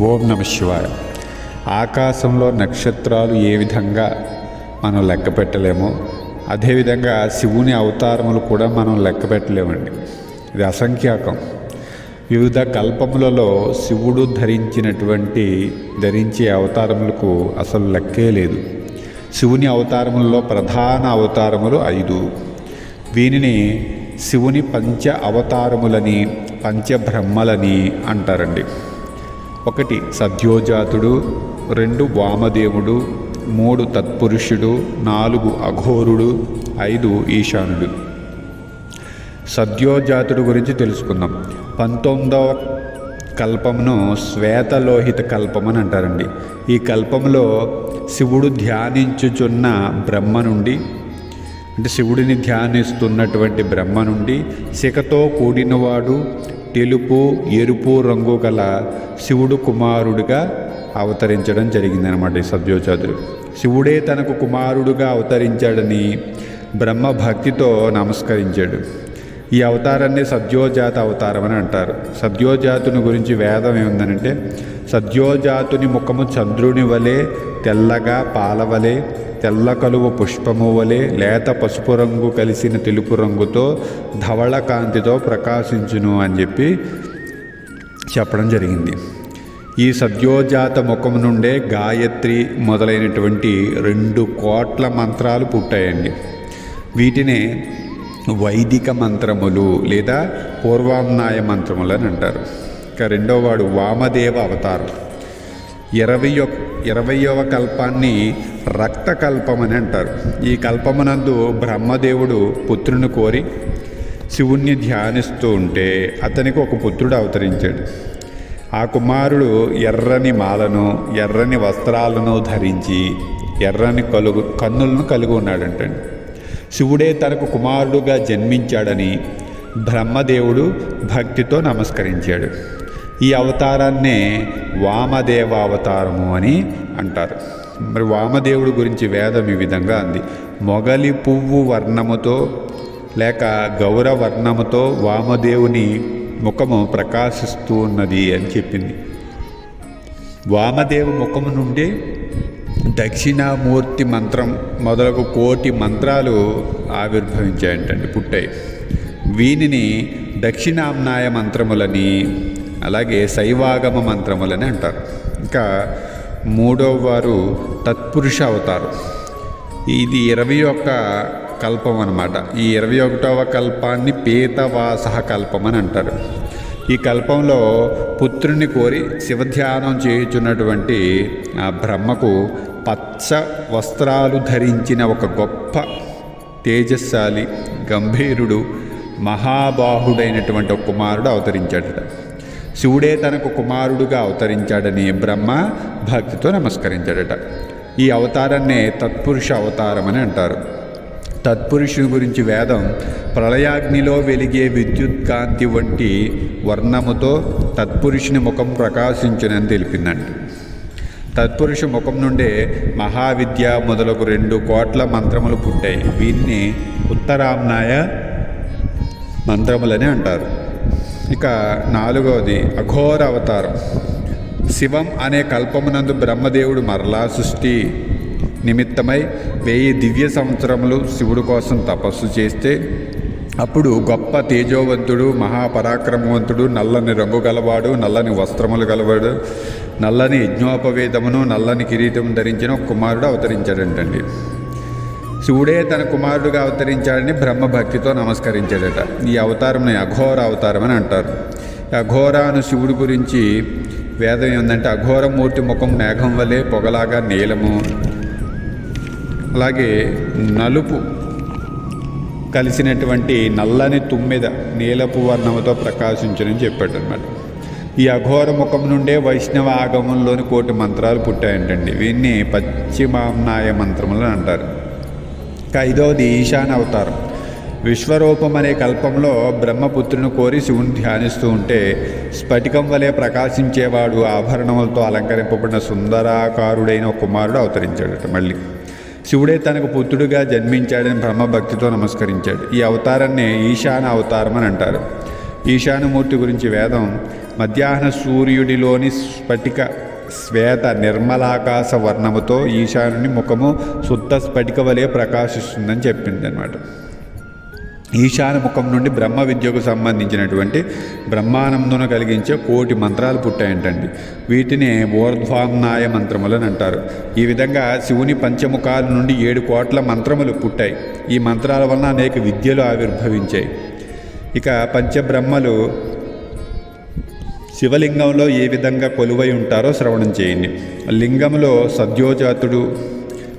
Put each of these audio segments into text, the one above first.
ఓం నమ శివాయ. ఆకాశంలో నక్షత్రాలు ఏ విధంగా మనం లెక్క పెట్టలేమో అదేవిధంగా శివుని అవతారములు కూడా మనం లెక్క పెట్టలేమండి. ఇది అసంఖ్యాకం. వివిధ కల్పములలో శివుడు ధరించినటువంటి ధరించే అవతారములకు అసలు లెక్కే లేదు. శివుని అవతారములలో ప్రధాన అవతారములు ఐదు. వీనిని శివుని పంచ అవతారములని పంచబ్రహ్మలని అంటారండి. ఒకటి సద్యోజాతుడు రెండు వామదేవుడు మూడు తత్పురుషుడు నాలుగు అఘోరుడు ఐదు ఈశానుడు. సద్యోజాతుడు గురించి తెలుసుకుందాం. పంతొమ్మిదవ కల్పమును శ్వేతలోహిత కల్పమని అంటారండి. ఈ కల్పంలో శివుడు ధ్యానించుచున్న బ్రహ్మ నుండి అంటే శివుడిని ధ్యానిస్తున్నటువంటి బ్రహ్మ నుండి శిఖతో కూడినవాడు తెలుపు ఎరుపు రంగు గల శివుడు కుమారుడిగా అవతరించడం జరిగిందనమాట ఈ సద్యోచాతుడు. శివుడే తనకు కుమారుడుగా అవతరించాడని బ్రహ్మ భక్తితో నమస్కరించాడు. ఈ అవతారాన్ని సద్యోజాత అవతారం అని అంటారు. సద్యోజాతుని గురించి వేదం ఏముందనంటే సద్యోజాతుని ముఖము చంద్రుని వలె తెల్లగా పాలవలే తెల్ల కలువ పుష్పము వలె లేత పసుపు రంగు కలిసిన తెలుపు రంగుతో ధవళ కాంతితో ప్రకాశించును అని చెప్పి చెప్పడం జరిగింది. ఈ సద్యోజాత ముఖం నుండే గాయత్రి మొదలైనటువంటి రెండు కోట్ల మంత్రాలు పుట్టాయండి. వీటినే వైదిక మంత్రములు లేదా పూర్వామ్నాయ మంత్రములు అని అంటారు. ఇక రెండో వాడు వామదేవ అవతారం. ఇరవై ఇరవయవ కల్పాన్ని రక్త అంటారు. ఈ కల్పమనందు బ్రహ్మదేవుడు పుత్రుని కోరి శివుణ్ణి ధ్యానిస్తూ ఉంటే అతనికి ఒక పుత్రుడు అవతరించాడు. ఆ కుమారుడు ఎర్రని మాలను ఎర్రని వస్త్రాలను ధరించి ఎర్రని కలుగు కన్నులను కలిగి ఉన్నాడంటండి. శివుడే తనకు కుమారుడుగా జన్మించాడని బ్రహ్మదేవుడు భక్తితో నమస్కరించాడు. ఈ అవతారాన్నే వామదేవ అవతారము అని అంటారు. మరి వామదేవుడి గురించి వేదం ఈ విధంగా అంది. మొగలి పువ్వు వర్ణముతో లేక గౌర వర్ణముతో వామదేవుని ముఖము ప్రకాశిస్తూ ఉన్నది అని చెప్పింది. వామదేవ ముఖము నుండి దక్షిణామూర్తి మంత్రం మొదలగు కోటి మంత్రాలు ఆవిర్భవించాయంటండి పుట్టాయి. వీనిని దక్షిణామ్నాయ మంత్రములని అలాగే శైవాగమ మంత్రములని అంటారు. ఇంకా మూడవ వారు తత్పురుష అవతారం. ఇది ఇరవై ఒక్క కల్పం అనమాట ఈ ఇరవై ఒకటవ కల్పాన్ని పీతవాస కల్పం అని అంటారు. ఈ కల్పంలో పుత్రుని కోరి శివధ్యానం చేయుచున్నటువంటి ఆ బ్రహ్మకు పచ్చ వస్త్రాలు ధరించిన ఒక గొప్ప తేజస్శాలి గంభీరుడు మహాబాహుడైనటువంటి ఒక కుమారుడు అవతరించాడట. శివుడే తనకు కుమారుడుగా అవతరించాడని బ్రహ్మ భక్తితో నమస్కరించాడట. ఈ అవతారాన్నే తత్పురుష అవతారం అని అంటారు. తత్పురుషుని గురించి వేదం ప్రళయాగ్నిలో వెలిగే విద్యుత్ కాంతి వంటి వర్ణముతో తత్పురుషుని ముఖం ప్రకాశించునని తెలిపిందండి తత్పురుష ముఖం నుండే మహావిద్య మొదలగు రెండు కోట్ల మంత్రములు పుట్టాయి. వీన్ని ఉత్తరామ్నాయ మంత్రములని అంటారు. ఇక నాలుగవది అఘోర అవతారం శివం అనే కల్పమునందు బ్రహ్మదేవుడు మరలా సృష్టి నిమిత్తమై వెయ్యి దివ్య సంవత్సరములు శివుడు కోసం తపస్సు చేస్తే అప్పుడు గొప్ప తేజోవంతుడు మహాపరాక్రమవంతుడు నల్లని రంగు గలవాడు నల్లని వస్త్రములు గలవాడు నల్లని యజ్ఞోపవేదమును నల్లని కిరీటం ధరించిన కుమారుడు అవతరించాడంటండి. శివుడే తన కుమారుడుగా అవతరించాడని బ్రహ్మ భక్తితో నమస్కరించాడట ఈ అవతారంని అఘోర అవతారం అని అంటారు. అఘోరాను శివుడి గురించి వేదం ఏంటంటే అఘోరమూర్తి ముఖం మేఘం వలె పొగలాగా నీలము అలాగే నలుపు కలిసినటువంటి నల్లని తుమ్మెద నీలపు వర్ణముతో ప్రకాశించునని చెప్పాడు అనమాట ఈ అఘోర ముఖం నుండే వైష్ణవ ఆగమంలోని కోటి మంత్రాలు పుట్టాయంటండి. వీన్ని పశ్చిమామ్నాయ మంత్రములు అంటారు. ఐదవది ఈశాన అవతారం. విశ్వరూపం అనే కల్పంలో బ్రహ్మపుత్రుని కోరి శివుని ధ్యానిస్తూ ఉంటే స్ఫటికం వలె ప్రకాశించేవాడు ఆభరణములతో అలంకరింపబడిన సుందరాకారుడైన కుమారుడు అవతరించాడట మళ్ళీ. శివుడే తనకు పుత్రుడిగా జన్మించాడని బ్రహ్మభక్తితో నమస్కరించాడు. ఈ అవతారాన్ని ఈశాన అవతారం అని అంటారు. ఈశానమూర్తి గురించి వేదం మధ్యాహ్న సూర్యుడిలోని స్ఫటిక శ్వేత నిర్మలాకాశ వర్ణముతో ఈశానుని ముఖము శుద్ధ స్ఫటిక వలె ప్రకాశిస్తుందని చెప్పింది అనమాట ఈశాన ముఖం నుండి బ్రహ్మ విద్యకు సంబంధించినటువంటి బ్రహ్మానందను కలిగించే కోటి మంత్రాలు పుట్టాయంటండి. వీటిని ఊర్ధ్వామ్నాయ మంత్రములని అంటారు. ఈ విధంగా శివుని పంచముఖాల నుండి ఏడు కోట్ల మంత్రములు పుట్టాయి. ఈ మంత్రాల వలన అనేక విద్యలు ఆవిర్భవించాయి. ఇక పంచబ్రహ్మలు శివలింగంలో ఏ విధంగా కొలువై ఉంటారో శ్రవణం చేయండి. లింగంలో సద్యోజాతుడు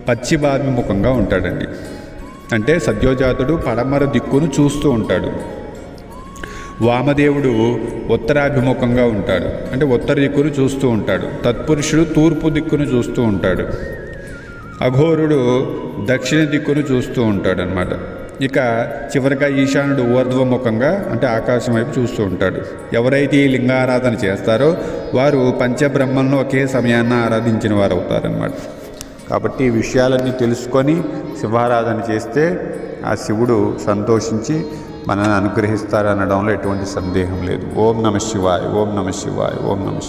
పశ్చిమాభిముఖంగా ఉంటాడండి. అంటే సద్యోజాతుడు పడమర దిక్కును చూస్తూ ఉంటాడు. వామదేవుడు ఉత్తరాభిముఖంగా ఉంటాడు. అంటే ఉత్తర దిక్కును చూస్తూ ఉంటాడు. తత్పురుషుడు తూర్పు దిక్కును చూస్తూ ఉంటాడు. అఘోరుడు దక్షిణ దిక్కును చూస్తూ ఉంటాడు అనమాట ఇక చివరిగా ఈశానుడు ఊర్ధ్వముఖంగా అంటే ఆకాశం వైపు చూస్తూ ఉంటాడు. ఎవరైతే ఈ లింగారాధన చేస్తారో వారు పంచబ్రహ్మలను ఒకే సమయాన్ని ఆరాధించిన వారు అవుతారన్నమాట కాబట్టి ఈ విషయాలన్నీ తెలుసుకొని శివారాధన చేస్తే ఆ శివుడు సంతోషించి మనల్ని అనుగ్రహిస్తారనడంలో ఎటువంటి సందేహం లేదు. ఓం నమ శివాయ ఓం నమ శివాయ ఓం నమ